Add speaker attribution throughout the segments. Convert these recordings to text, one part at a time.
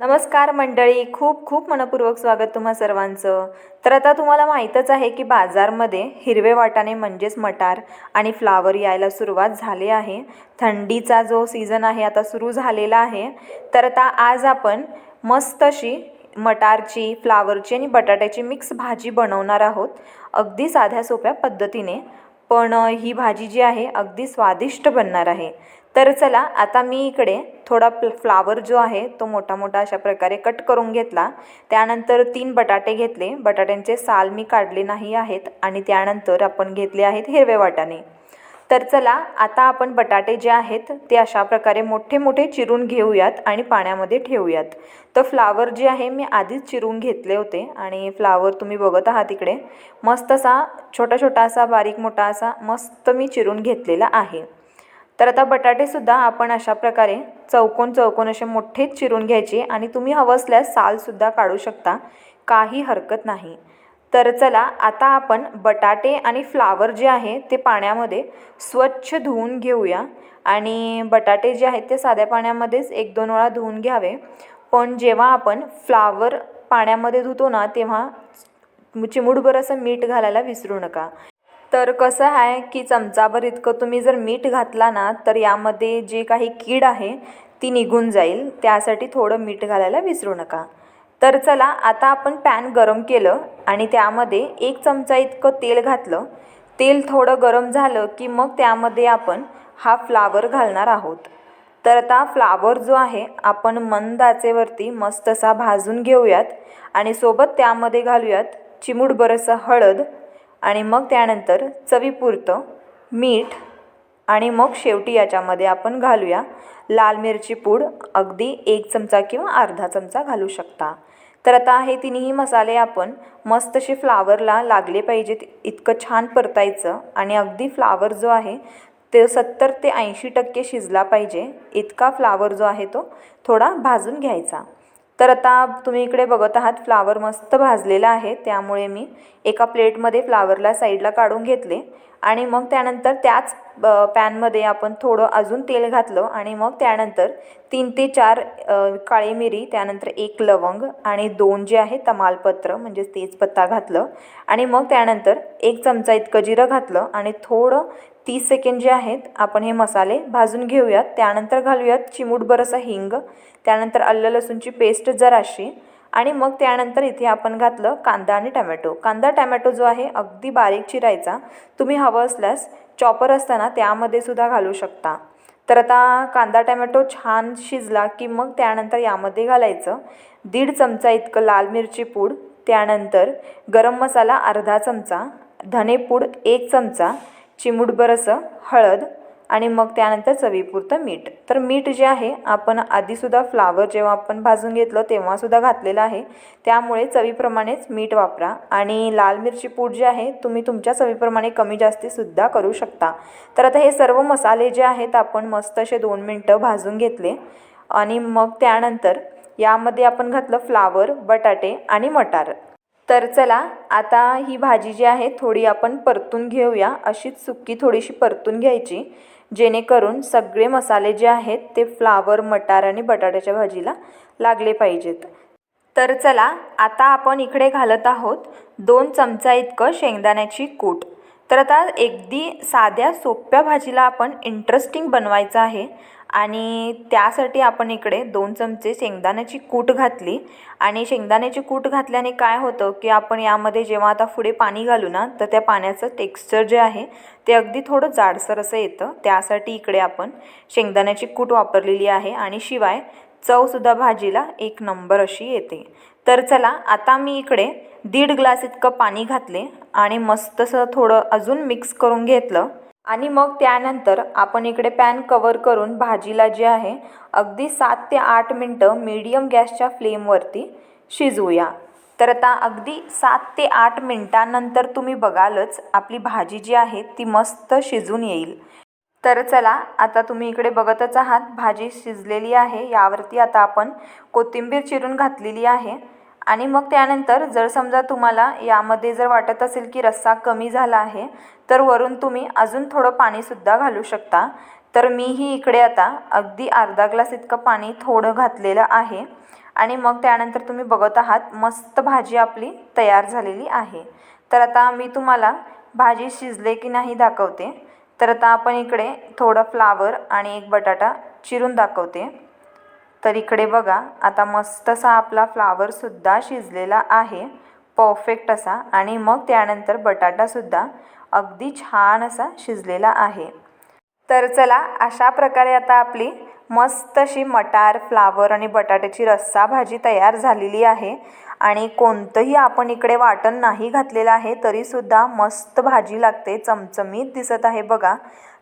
Speaker 1: नमस्कार मंडळी खूप खूप मनपूर्वक स्वागत तुम्हा सर्वांचं. तर आता तुम्हाला माहीतच आहे की बाजारमध्ये हिरवे वाटाणे म्हणजेच मटार आणि फ्लावर यायला सुरुवात झाली आहे. थंडीचा जो सीझन आहे आता सुरू झालेला आहे. तर आता आज आपण मस्त अशी मटारची फ्लावरची आणि बटाट्याची मिक्स भाजी बनवणार आहोत. अगदी साध्या सोप्या पद्धतीने. पण ही भाजी जी आहे अगदी स्वादिष्ट बनणार आहे. तर चला आता मी इकडे थोडा फ्ल फ्लावर जो आहे तो मोठा मोठा अशा प्रकारे कट करून घेतला. त्यानंतर तीन बटाटे घेतले. बटाट्यांचे साल मी काढले नाही आहेत आणि त्यानंतर आपण घेतले आहेत हिरवे वाटाणे. तर चला आता आपण बटाटे जे आहेत ते अशा प्रकारे मोठे मोठे चिरून घेऊयात आणि पाण्यामध्ये ठेवूयात. तर फ्लावर जे आहे मी आधीच चिरून घेतले होते आणि फ्लावर तुम्ही बघत आहात इकडे. मस्त असा छोटा छोटा असा बारीक मोठा असा मस्त मी चिरून घेतलेला आहे. तर आता बटाटेसुद्धा आपण अशा प्रकारे चौकोन चौकोन असे मोठेच चिरून घ्यायचे आणि तुम्ही हवं असल्यास सालसुद्धा काढू शकता. काही हरकत नाही. तर चला आता आपण बटाटे आणि फ्लावर जे आहे ते पाण्यामध्ये स्वच्छ धुवून घेऊया. आणि बटाटे जे आहेत ते साध्या पाण्यामध्येच एक दोन वेळा धुवून घ्यावे. पण जेव्हा आपण फ्लावर पाण्यामध्ये धुतो ना तेव्हा चिमूटभर असं मीठ घालायला विसरू नका. तर कसं आहे की चमचाभर इतकं तुम्ही जर मीठ घातला ना तर यामध्ये जे काही कीड आहे ती निघून जाईल. त्यासाठी थोडं मीठ घालायला विसरू नका. तर चला आता आपण पॅन गरम केलं आणि त्यामध्ये एक चमचा इतकं तेल घातलं. तेल थोडं गरम झालं की मग त्यामध्ये आपण हा फ्लावर घालणार आहोत. तर आता फ्लावर जो आहे आपण मंद आचेवरती मस्त असा भाजून घेऊयात आणि सोबत त्यामध्ये घालूयात चिमूड बरंसं हळद आणि मग त्यानंतर चवीपुरतं मीठ आणि मग शेवटी याच्यामध्ये आपण घालूया. लाल मिरची पूड अगदी एक चमचा किंवा अर्धा चमचा घालू शकता. तर आता हे तिन्ही मसाले आपण मस्त असे फ्लावरला लागले पाहिजेत इतकं छान परतायचं आणि अगदी फ्लावर जो आहे ते सत्तर ते ऐंशी टक्के शिजला पाहिजे इतका फ्लावर जो आहे तो थोडा भाजून घ्यायचा. तर आता तुम्ही इकडे बघत आहात फ्लावर मस्त भाजलेला आहे त्यामुळे मी एका प्लेटमध्ये फ्लावरला साईडला काढून घेतले आणि मग त्यानंतर त्याच ब पॅनमध्ये आपण थोडं अजून तेल घातलं आणि मग त्यानंतर तीन ते चार काळी मिरी त्यानंतर एक लवंग आणि दोन जे आहे तमालपत्र म्हणजेच तेजपत्ता घातलं आणि मग त्यानंतर एक चमचा इतकं जिरं घातलं आणि थोडं तीस सेकंड जे आहेत आपण हे मसाले भाजून घेऊयात. त्यानंतर घालूयात चिमूटभर असं हिंग त्यानंतर आलं लसूणची पेस्ट जराशी आणि मग त्यानंतर इथे आपण घातलं कांदा आणि टमॅटो. कांदा टमॅटो जो आहे अगदी बारीक चिरायचा. तुम्ही हवं असल्यास चॉपर असताना त्यामध्ये सुद्धा घालू शकता. तर आता कांदा टमॅटो छान शिजला की मग त्यानंतर यामध्ये घालायचं. दीड चमचा इतकं लाल मिरची पूड त्यानंतर गरम मसाला अर्धा चमचा धनेपूड एक चमचा चिमूटभर असं हळद आणि मग त्यानंतर चवीपुरतं मीठ. तर मीठ जे आहे आपण आधीसुद्धा फ्लावर जेव्हा आपण भाजून घेतलं तेव्हासुद्धा घातलेलं आहे. त्यामुळे चवीप्रमाणेच मीठ वापरा. आणि लाल मिरची पूड जे आहे तुम्ही तुमच्या चवीप्रमाणे कमी जास्तीसुद्धा करू शकता. तर आता हे सर्व मसाले जे आहेत आपण मस्त असे दोन मिनटं भाजून घेतले. आणि मग त्यानंतर यामध्ये आपण घातलं फ्लावर बटाटे आणि मटार. तर चला आता ही भाजी जी आहे थोडी आपण परतून घेऊया. अशीच सुक्की थोडीशी परतून घ्यायची जेणेकरून सगळे मसाले जे आहेत ते फ्लावर मटार आणि बटाट्याच्या भाजीला लागले पाहिजेत. तर चला आता आपण इकडे घालत आहोत दोन चमचा इतकं शेंगदाण्याची कूट. तर आता अगदी साध्या सोप्या भाजीला आपण इंटरेस्टिंग बनवायचं आहे. आणि त्यासाठी आपण इकडे दोन चमचे शेंगदाण्याची कूट घातली. आणि शेंगदाण्याची कूट घातल्याने काय होतं की आपण यामध्ये जेव्हा आता पुढे पाणी घालू ना तर त्या पाण्याचं टेक्स्चर जे आहे ते अगदी थोडं जाडसर असं येतं. त्यासाठी इकडे आपण शेंगदाण्याची कूट वापरलेली आहे आणि शिवाय चवसुद्धा भाजीला एक नंबर अशी येते. तर चला आता मी इकडे दीड ग्लास इतकं पाणी घातले आणि मस्तसं थोडं अजून मिक्स करून घेतलं. आणि मग त्यानंतर आपण इकडे पॅन कवर करून भाजीला जे आहे अगदी सात ते आठ मिनटं मीडियम गॅसच्या फ्लेमवरती शिजवूया. तर आता अगदी सात ते आठ मिनटानंतर तुम्ही बघालच आपली भाजी जी आहे ती मस्त शिजून येईल. तर चला आता तुम्ही इकडे बघतच आहात भाजी शिजलेली आहे यावरती आता आपण कोथिंबीर चिरून घातलेली आहे. आणि मग त्यानंतर जर समजा तुम्हाला यामध्ये जर वाटत असेल की रस्सा कमी झाला आहे तर वरून तुम्ही अजून थोडं पाणीसुद्धा घालू शकता. तर मीही इकडे आता अगदी अर्धा ग्लास इतकं पाणी थोडं घातलेलं आहे. आणि मग त्यानंतर तुम्ही बघत आहात मस्त भाजी आपली तयार झालेली आहे. तर आता मी तुम्हाला भाजी शिजले की नाही दाखवते. तर आता आपण इकडे थोडं फ्लावर आणि एक बटाटा चिरून दाखवते. तर इकडे बघा आता मस्त असा आपला फ्लावरसुद्धा शिजलेला आहे. परफेक्ट असा. आणि मग त्यानंतर बटाटासुद्धा अगदी छान असा शिजलेला आहे. तर चला अशा प्रकारे आता आपली मस्त अशी मटार फ्लावर आणि बटाट्याची रस्सा भाजी तयार झालेली आहे. आणि कोणतंही आपण इकडे वाटण नाही घातलेलं आहे तरीसुद्धा मस्त भाजी लागते. चमचमीत दिसत आहे बघा.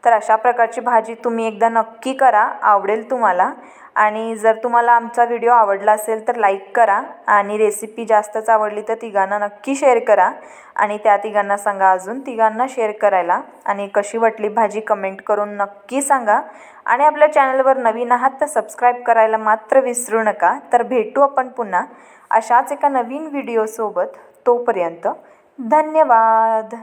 Speaker 1: तर अशा प्रकारची भाजी तुम्ही एकदा नक्की करा. आवडेल तुम्हाला. आणि जर तुम्हाला आमचा व्हिडिओ आवडला असेल तर लाईक करा आणि रेसिपी जास्तच आवडली तर तिघांना नक्की शेअर करा. आणि त्या तिघांना सांगा अजून तिघांना शेअर करायला. आणि कशी वाटली भाजी कमेंट करून नक्की सांगा. आणि आपल्या चॅनलवर नवीन आहात तर सबस्क्राईब करायला मात्र विसरू नका. तर भेटू आपण पुन्हा अशाच एका नवीन व्हिडिओसोबत तोपर्यंत धन्यवाद.